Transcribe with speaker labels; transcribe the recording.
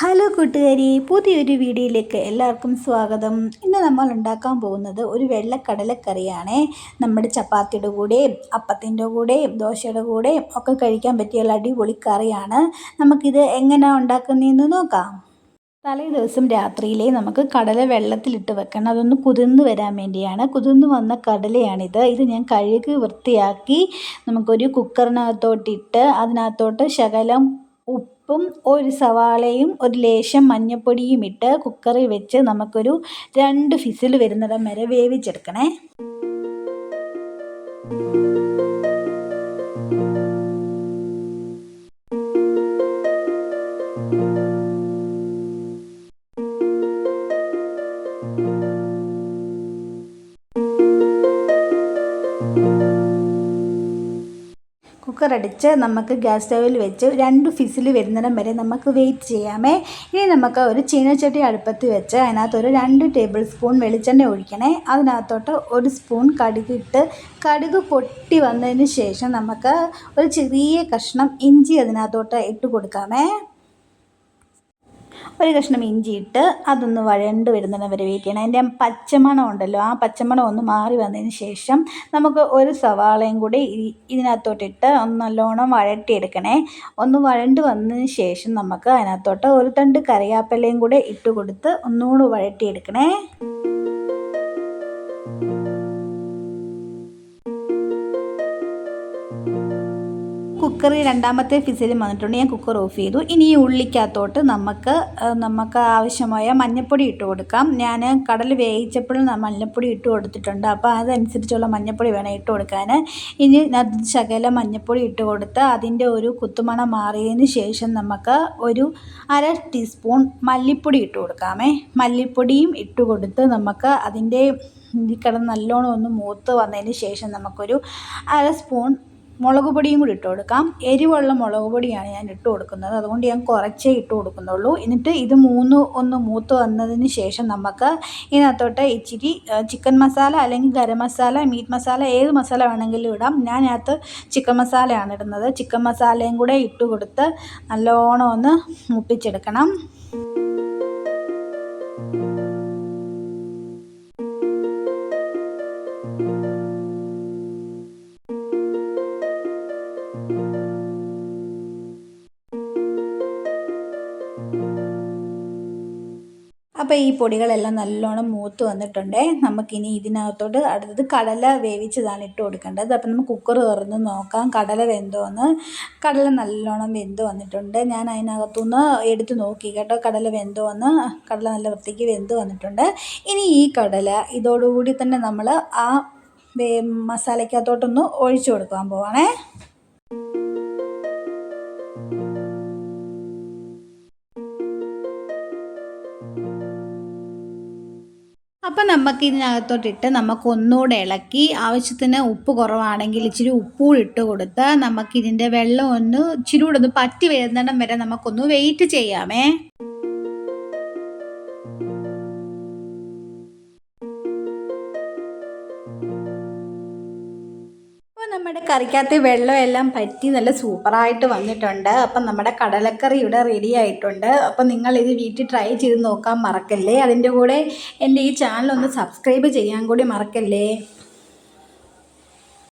Speaker 1: hello കൂട്ടുകാരി പുതിയൊരു വീഡിയോയിലേക്ക് എല്ലാവർക്കും സ്വാഗതം ഇന്ന് നമ്മൾ ഉണ്ടാക്കാൻ പോകുന്നത് ഒരു വെള്ളക്കടലക്കറിയാണ് നമ്മുടെ ചപ്പാത്തിയുടെ കൂടെയും അപ്പത്തിൻ്റെ കൂടെയും ദോശയുടെ കൂടെയും ഒക്കെ കഴിക്കാൻ പറ്റിയുള്ള അടിപൊളി കറിയാണ് നമുക്കിത് എങ്ങനെയാണ് ഉണ്ടാക്കുന്നതെന്ന് നോക്കാം തലേ ദിവസം രാത്രിയിലെ നമുക്ക് കടല വെള്ളത്തിലിട്ട് വെക്കണം അതൊന്ന് കുതിർന്ന് വരാൻ വേണ്ടിയാണ് കുതിർന്ന് വന്ന കടലയാണിത് ഇത് ഞാൻ കഴുകി വൃത്തിയാക്കി നമുക്കൊരു കുക്കറിനകത്തോട്ടിട്ട് അതിനകത്തോട്ട് ശകലം ഉപ്പ് ഉപ്പും ഒരു സവാളയും ഒരു ലേശം മഞ്ഞൾപ്പൊടിയും ഇട്ട് കുക്കറിൽ വെച്ച് നമുക്കൊരു രണ്ട് ഫിസിൽ വരുന്നിടം വരെ വേവിച്ചെടുക്കണേ അടിച്ച് നമുക്ക് ഗ്യാസ് സ്റ്റവിൽ വെച്ച് രണ്ട് ഫിസിൽ വരുന്നിടം വരെ നമുക്ക് വെയിറ്റ് ചെയ്യാമേ ഇനി നമുക്ക് ഒരു ചീനച്ചട്ടി അടുപ്പത്ത് വെച്ച് അതിനകത്ത് ഒരു രണ്ട് ടേബിൾ സ്പൂൺ വെളിച്ചെണ്ണ ഒഴിക്കണേ അതിനകത്തോട്ട് ഒരു സ്പൂൺ കടുക് ഇട്ട് കടുക് പൊട്ടി വന്നതിന് ശേഷം നമുക്ക് ഒരു ചെറിയ കഷ്ണം ഇഞ്ചി അതിനകത്തോട്ട് ഇട്ട് കൊടുക്കാമേ ഒരു കഷ്ണം ഇഞ്ചിയിട്ട് അതൊന്ന് വഴണ്ട് വരുന്നത് വരെ വെയിറ്റ് ചെയ്യണം അതിൻ്റെ പച്ചമണം ഉണ്ടല്ലോ ആ പച്ചമണം ഒന്ന് മാറി വന്നതിന് ശേഷം നമുക്ക് ഒരു സവാളയും കൂടി ഇതിനകത്തോട്ടിട്ട് ഒന്ന് നല്ലോണം വഴട്ടിയെടുക്കണേ ഒന്ന് വഴണ്ട് വന്നതിന് ശേഷം നമുക്ക് അതിനകത്തോട്ട് ഒരു തണ്ട് കറിയാപ്പലയും കൂടെ ഇട്ട് കൊടുത്ത് ഒന്നുകൂടി വഴട്ടിയെടുക്കണേ കുക്കറിൽ രണ്ടാമത്തെ ഫിസിലും വന്നിട്ടുണ്ട് ഞാൻ കുക്കർ ഓഫ് ചെയ്തു ഇനി ഈ ഉള്ളിക്കകത്തോട്ട് നമുക്ക് നമുക്ക് ആവശ്യമായ മഞ്ഞൾപ്പൊടി ഇട്ട് കൊടുക്കാം ഞാൻ കടൽ വേവിച്ചപ്പോഴും മഞ്ഞൾപ്പൊടി ഇട്ട് കൊടുത്തിട്ടുണ്ട് അപ്പോൾ അതനുസരിച്ചുള്ള മഞ്ഞൾപ്പൊടി വേണം ഇട്ട് കൊടുക്കാൻ ഇനി ശകല മഞ്ഞൾപ്പൊടി ഇട്ട് കൊടുത്ത് അതിൻ്റെ ഒരു കുത്തുമണം മാറിയതിന് ശേഷം നമുക്ക് ഒരു അര ടീസ്പൂൺ മല്ലിപ്പൊടി ഇട്ട് കൊടുക്കാമേ മല്ലിപ്പൊടിയും ഇട്ട് കൊടുത്ത് നമുക്ക് അതിൻ്റെ കിടന്ന് നല്ലോണം ഒന്ന് മൂത്ത് വന്നതിന് ശേഷം നമുക്കൊരു അര സ്പൂൺ മുളക് പൊടിയും കൂടി ഇട്ട് കൊടുക്കാം എരിവുള്ള മുളക് പൊടിയാണ് ഞാൻ ഇട്ട് കൊടുക്കുന്നത് അതുകൊണ്ട് ഞാൻ കുറച്ചേ ഇട്ട് കൊടുക്കുന്നുള്ളൂ എന്നിട്ട് ഇത് മൂന്ന് ഒന്ന് മൂത്ത് വന്നതിന് ശേഷം നമുക്ക് ഇതിനകത്തോട്ട് ഇച്ചിരി ചിക്കൻ മസാല അല്ലെങ്കിൽ ഗരം മസാല മീറ്റ് മസാല ഏത് മസാല വേണമെങ്കിലും ഇടാം ഞാൻ ചിക്കൻ മസാലയാണ് ഇടുന്നത് ചിക്കൻ മസാലയും കൂടെ ഇട്ട് കൊടുത്ത് നല്ലോണം ഒന്ന് മുപ്പിച്ചെടുക്കണം അപ്പോൾ ഈ പൊടികളെല്ലാം നല്ലോണം മൂത്ത് വന്നിട്ടുണ്ടേ നമുക്കിനി ഇതിനകത്തോട്ട് അടുത്തത് കടല വേവിച്ചതാണ് ഇട്ട് കൊടുക്കേണ്ടത് അപ്പം നമുക്ക് കുക്കർ തുറന്ന് നോക്കാം കടല വെന്തോന്ന് കടല നല്ലോണം വെന്ത് വന്നിട്ടുണ്ട് ഞാൻ അതിനകത്തുനിന്ന് എടുത്ത് നോക്കി കേട്ടോ കടല വെന്തോന്ന് കടല നല്ല വൃത്തിക്ക് വെന്ത് വന്നിട്ടുണ്ട് ഇനി ഈ കടല ഇതോടുകൂടി തന്നെ നമ്മൾ ആ മസാലയ്ക്കകത്തോട്ടൊന്ന് ഒഴിച്ചു കൊടുക്കാൻ പോവാണേ അപ്പം നമുക്ക് ഇതിനകത്തോട്ടിട്ട് നമുക്ക് ഒന്നുകൂടെ ഇളക്കി ആവശ്യത്തിന് ഉപ്പ് കുറവാണെങ്കിൽ ഇച്ചിരി ഉപ്പും ഇട്ട് കൊടുത്ത് നമുക്കിതിൻ്റെ വെള്ളം ഒന്ന് ഇച്ചിരി കൂടെ ഒന്ന് പറ്റി വരുന്നിടം വരെ നമുക്കൊന്ന് വെയിറ്റ് ചെയ്യാമേ നമ്മുടെ കറിക്കകത്ത് വെള്ളമെല്ലാം പറ്റി നല്ല സൂപ്പറായിട്ട് വന്നിട്ടുണ്ട് അപ്പം നമ്മുടെ കടലക്കറി ഇവിടെ റെഡി ആയിട്ടുണ്ട് അപ്പം നിങ്ങൾ ഇത് വീട്ടിൽ ട്രൈ ചെയ്ത് നോക്കാൻ മറക്കല്ലേ അതിൻ്റെ കൂടെ എൻ്റെ ഈ ചാനൽ ഒന്ന് സബ്സ്ക്രൈബ് ചെയ്യാൻ കൂടി മറക്കല്ലേ